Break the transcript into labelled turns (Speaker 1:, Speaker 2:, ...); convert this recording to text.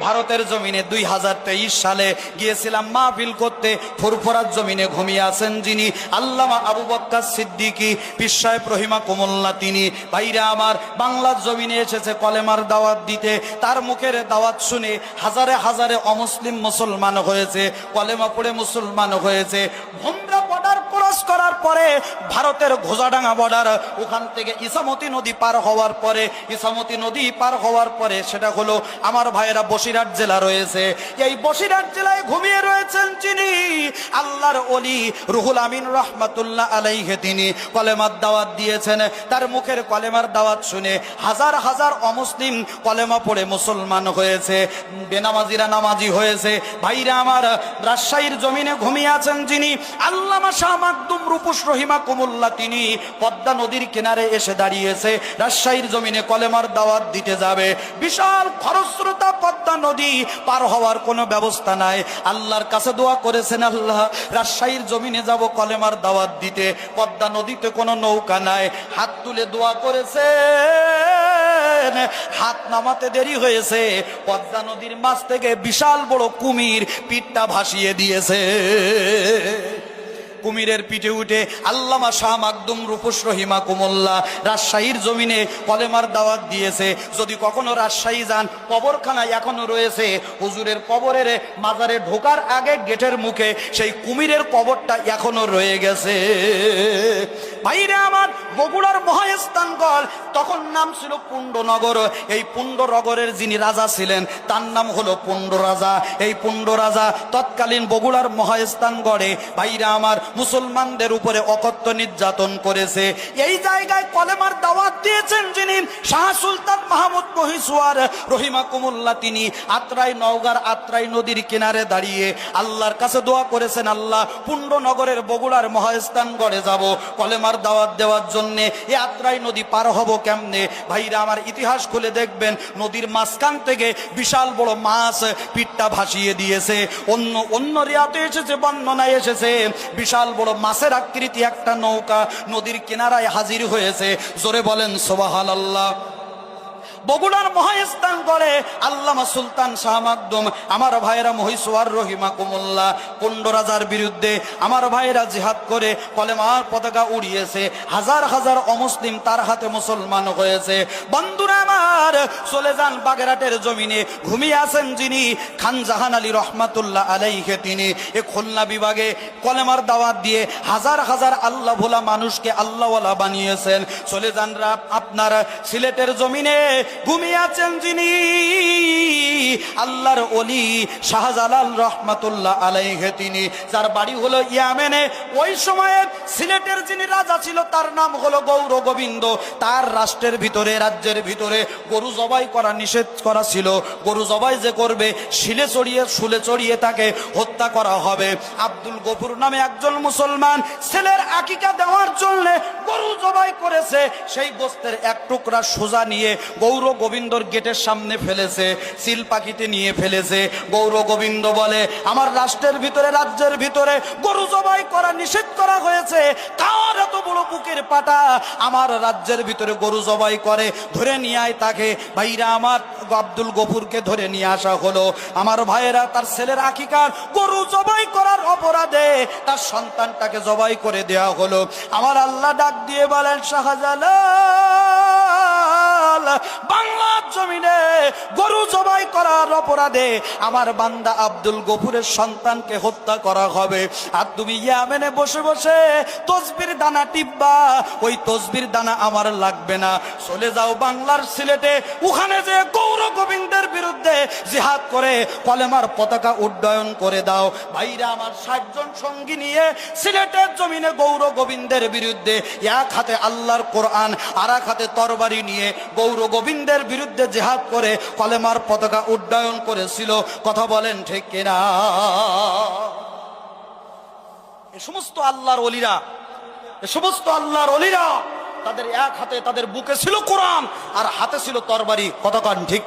Speaker 1: ভারতের জমিনে দুই হাজার তেইশ সালে গিয়েছিলাম মাহফিল করতে। ফুরফুরার জমিনে ঘুমিয়ে আছেন যিনি আল্লামা আবু বক্কার সিদ্দিকী বিস্ময় প্রহিমা কোমল্লা তিনি। ভাইরা আমার, বাংলার জমিনে এসেছে কলেমার দাওয়াত দিতে। তার মুখের দাওয়াত শুনে হাজারে হাজারে অমুসলিম মুসলমান হয়েছে, কলেমা পড়ে মুসলমান হয়েছে। ভোমরা পরে ভারতের ঘোজাডাঙ্গা বর্ডার, ওখান থেকে ইসামতি নদী পার হওয়ার পরে, ইসামতি নদী পার হওয়ার পরে সেটা হলো আমার ভাইয়েরা বসিরহাট জেলা রয়েছে। এই বসিরহাট জেলায় ঘুমিয়ে রয়েছেন যিনি, আল্লাহর অলি রুহুল আমিন রহমাতুল্লাহ আলাইহে, তিনি কলেমার দাওয়াত দিয়েছেন। তার মুখের কলেমার দাওয়াত শুনে হাজার হাজার অমুসলিম কলেমা পড়ে মুসলমান হয়েছে। বেনামাজিরা নামাজি হয়েছে। ভাইরা আমার রাজশাহীর জমিনে ঘুমিয়ে আছেন যিনি, আল্লামা শাহ মাকদুম রূপুস রহিমা কুমুল্লা তিনি পদ্মা নদীর কিনারে এসে দাঁড়িয়েছে। রাজশাহীর জমিনে কলেমার দাওয়াত দিতে যাবে। বিশাল খরস্রোতা পদ্মা নদী পার হওয়ার কোনো ব্যবস্থা নাই। আল্লাহর কাছে দোয়া করেছেন আল্লাহ, রাজশাহীর জমিনে যাব কলেমার দাওয়াত দিতে। পদ্মা নদীতে কোনো নৌকা নাই। হাত তুলে দোয়া করেছে হাত নামাতে দেরি হয়েছে। পদ্মা নদীর মাছ থেকে বিশাল বড় কুমির পিঠটা ভাসিয়ে দিয়েছে। কুমিরের পিঠে উঠে আল্লামা শাহ মাকদুম রূপস রহিমা কুমল্লা রাজশাহীর জমিনে কলেমার দাওয়াত দিয়েছে। যদি কখনো রাজশাহী যান, কবরখানায় এখনও রয়েছে। হুজুরের কবরের মাজারে ঢোকার আগে গেটের মুখে সেই কুমিরের কবরটা এখনও রয়ে গেছে। বগুড়ার মহাস্থানগড় তখন নাম ছিল পুণ্ডনগর। এই পুণ্ডনগরের যিনি রাজা ছিলেন, তার নাম হলো পুণ্ড রাজা এই পুণ্ড রাজা তৎকালীন বগুড়ার মহাস্থানগড়ে ভাইরা আমার মুসলমানদের উপরে অকত্য নির্যাতন করেছে। এই জায়গায় কলেমার দাওয়াত যিনি শাহ সুলতান মাহমুদ মহিসুয়ার রহিমা কুমুল্লা তিনি আত্রাই নওগার আত্রাই নদীর কিনারে দাঁড়িয়ে আল্লাহর কাছে দোয়া করেছেন, আল্লাহ পুণ্ডনগরের বগুড়ার মহাস্থানগড়ে যাব। কলেমার দাওয়াত দেওয়ার জন্যে এ আত্রাই নদী পার হব কেমনে? ভাইরা, আমার ইতিহাস খুলে দেখবেন, নদীর মাঝখান থেকে বিশাল বড় মাছ পিঠটা ভাসিয়ে দিয়েছে। অন্য অন্য রিয়াতে এসেছে, বর্ণনায় এসেছে, বিশাল বড় মাছের আকৃতি একটা নৌকা নদীর কিনারায় হাজির হয়েছে। জোরে বলেন সোবাহাল আল্লাহ বগুড়ার মহাস্থান করে আল্লামা সুলতান শাহ মাকদুম। আমার ভাইয়েরা মহিসোয়ার রহিমা কুমুল্লা কুণ্ড রাজার বিরুদ্ধে আমার ভাইয়েরা জিহাদ করে কলেমার পতাকা উড়িয়েছে। হাজার হাজার অমুসলিম তার হাতে মুসলমান হয়েছে। বন্ধুরা আমার, চলে যান বাগেরাটের জমিনে। ঘুমিয়ে আছেন যিনি, খান জাহান আলী রহমাতুল্লাহ আলাইহে তিনি। এ খুলনা বিভাগে কলেমার দাওয়াত দিয়ে হাজার হাজার আল্লাহ ভোলা মানুষকে আল্লাহওয়ালা বানিয়েছেন। চলে যান আপনার সিলেটের জমিনে। ঘুমিয়ে আছেন যিনি, আল্লাহর অলি শাহজালাল রহমাতুল্লাহ আলাইহে তিনি, যার বাড়ি হলো ইয়ামেনে। ওই সময়ে সিলেটের যিনি রাজা ছিল, তার নাম হলো গৌর গোবিন্দ। তার রাষ্ট্রের ভিতরে, রাজ্যের ভিতরে গরু জবাই করা নিষেধ করা ছিল। গরু জবাই যে করবে, শিলে চড়িয়ে, শুলে চড়িয়ে তাকে হত্যা করা হবে। আব্দুল গফুর নামে একজন মুসলমান, ছেলের আকিকা দেওয়ার জন্য গরু জবাই করেছে। সেই গোস্তের এক টুকরা সোজা নিয়ে গৌর গোবিন্দর গেটের সামনে ফেলেছে, সিল পাখিতে নিয়ে ফেলেছে। গৌর গোবিন্দ বলে, আমার রাষ্ট্রের ভিতরে, রাজ্যের ভিতরে গরু জবাই করা নিষেধ করা হয়েছে। কার এত বড় বুকের পাটা? আমার রাজ্যের ভিতরে গরু জবাই করে, ধরে নিয়ে আয় তাকে। ভাইরা, আমার আব্দুল গফুরকে ধরে নিয়ে আসা হলো। আমার ভাইয়েরা, তার ছেলের আকিকার গরু জবাই করার অপরাধে তার সন্তানটাকে জবাই করে দেওয়া হলো। আমার আল্লাহ ডাক দিয়ে বলেন, শাহজালাল বাংলার জমিনে গরু জবাই করার অপরাধে আমার বান্দা আব্দুল গফুরের সন্তানকে হত্যা করা হবে। আর তুমি ইয়ামেনে বসে বসে তসবির দানা টিপবা, ওই তসবির দানা আমার লাগবে না। চলে যাও বাংলার সিলেটে, ওখানে যে গৌর গোবিন্দের বিরুদ্ধে জিহাদ করে কলেমার পতাকা উড্ডয়ন করে দাও। ভাইরা, আমার ষাটজন সঙ্গী নিয়ে সিলেটের জমিনে গৌর গোবিন্দের বিরুদ্ধে, এক হাতে আল্লাহর কোরআন, আর এক হাতে তরবারি নিয়ে গৌর গোবিন্দের বিরুদ্ধে জেহাদ করে কলেমার পতাকা উড্ডয়ন করেছিল। কথা বলেন ঠিক কিনা? এ সমস্ত আল্লাহর অলিরা এ সমস্ত আল্লাহর অলিরা তাদের এক হাতে তাদের বুকে ছিল কোরআন, আর হাতে ছিল তরবারি। কতক্ষণ ঠিক